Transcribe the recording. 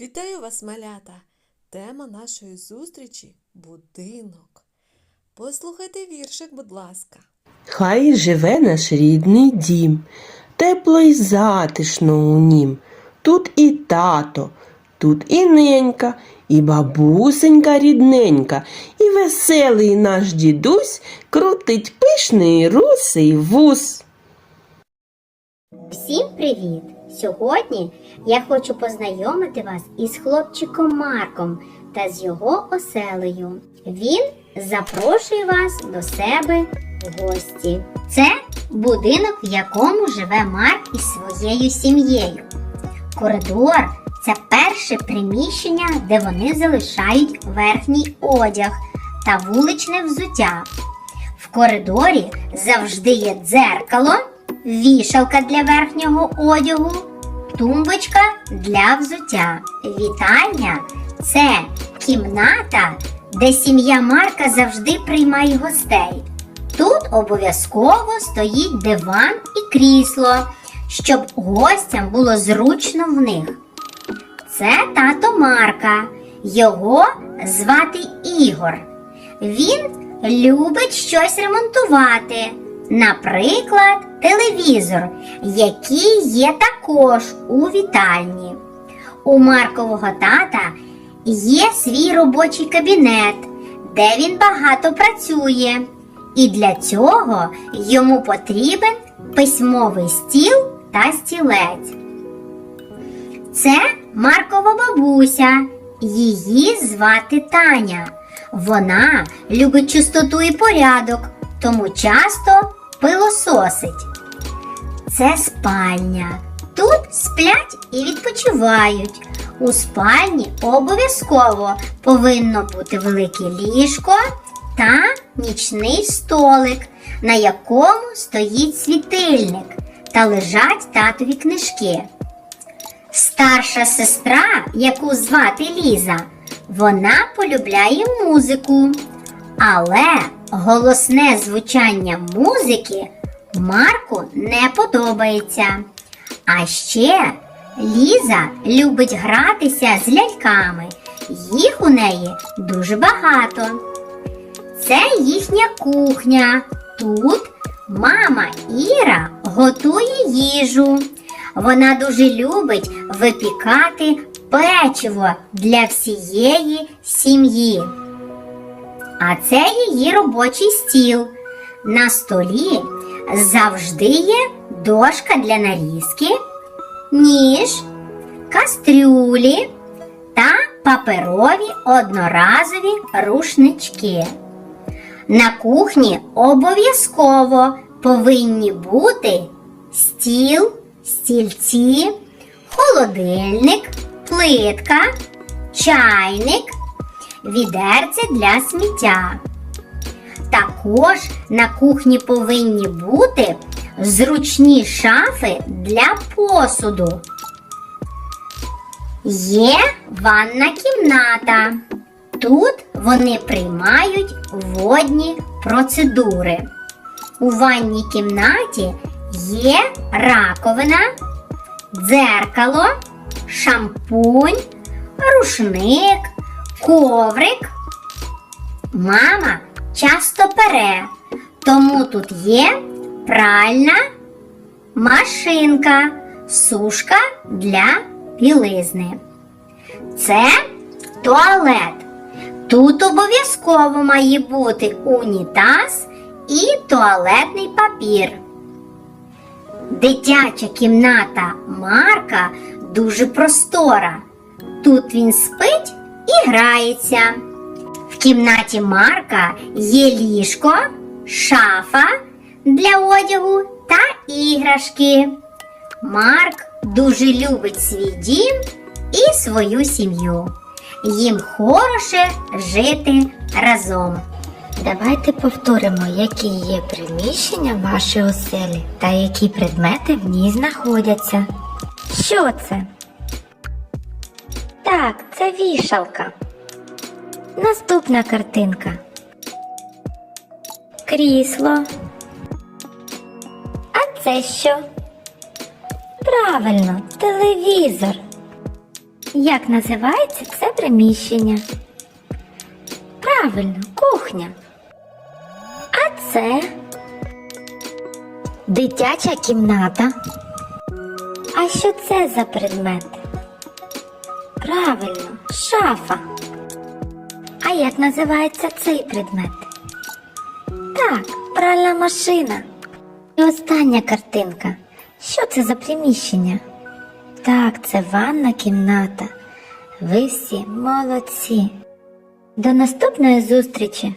Вітаю вас, малята! Тема нашої зустрічі будинок. Послухайте віршик, будь ласка. Хай живе наш рідний дім, тепло й затишно у нім. Тут і тато, тут і ненька, і бабусенька рідненька, і веселий наш дідусь крутить пишний русий вус. Всім привіт! Сьогодні я хочу познайомити вас із хлопчиком Марком та з його оселею. Він запрошує вас до себе в гості. Це будинок, в якому живе Марк із своєю сім'єю. Коридор це перше приміщення, де вони залишають верхній одяг та вуличне взуття. В коридорі завжди є дзеркало, вішалка для верхнього одягу, тумбочка для взуття. Вітальня це кімната, де сім'я Марка завжди приймає гостей. Тут обов'язково стоїть диван і крісло, щоб гостям було зручно в них. Це тато Марка. Його звати Ігор. Він любить щось ремонтувати. Наприклад, телевізор, який є також у вітальні. У Маркового тата є свій робочий кабінет, де він багато працює. І для цього йому потрібен письмовий стіл та стілець. Це Маркова бабуся. Її звати Таня. Вона любить чистоту і порядок, тому часто пилососить. Це спальня. Тут сплять і відпочивають. У спальні обов'язково повинно бути велике ліжко та нічний столик, на якому стоїть світильник та лежать татові книжки. Старша сестра, яку звати Ліза, вона полюбляє музику, але голосне звучання музики Марку не подобається. А ще Ліза любить гратися з ляльками. Їх у неї дуже багато. Це їхня кухня. Тут мама Іра готує їжу. Вона дуже любить випікати печиво для всієї сім'ї. А це її робочий стіл. На столі завжди є дошка для нарізки, ніж, кастрюлі та паперові одноразові рушнички. На кухні обов'язково повинні бути стіл, стільці, холодильник, плитка, чайник, відерце для сміття. Також на кухні повинні бути зручні шафи для посуду. Є ванна кімната. Тут вони приймають водні процедури. У ванній кімнаті є раковина, дзеркало, шампунь, рушник, коврик. Мама часто пере, тому тут є пральна машинка, сушка для білизни. Це туалет. Тут обов'язково має бути унітаз і туалетний папір. Дитяча кімната Марка дуже простора. Тут він спить і грається. В кімнаті Марка є ліжко, шафа для одягу та іграшки. Марк дуже любить свій дім і свою сім'ю. Їм хороше жити разом. Давайте повторимо, які є приміщення в вашій оселі та які предмети в ній знаходяться. Що це? Так, це вішалка. Наступна картинка. Крісло. А це що? Правильно, телевізор. Як називається це приміщення? Правильно, кухня. А це дитяча кімната. А що це за предмет? Правильно, шафа. А як називається цей предмет? Так, пральна машина. І остання картинка. Що це за приміщення? Так, це ванна кімната. Ви всі молодці. До наступної зустрічі!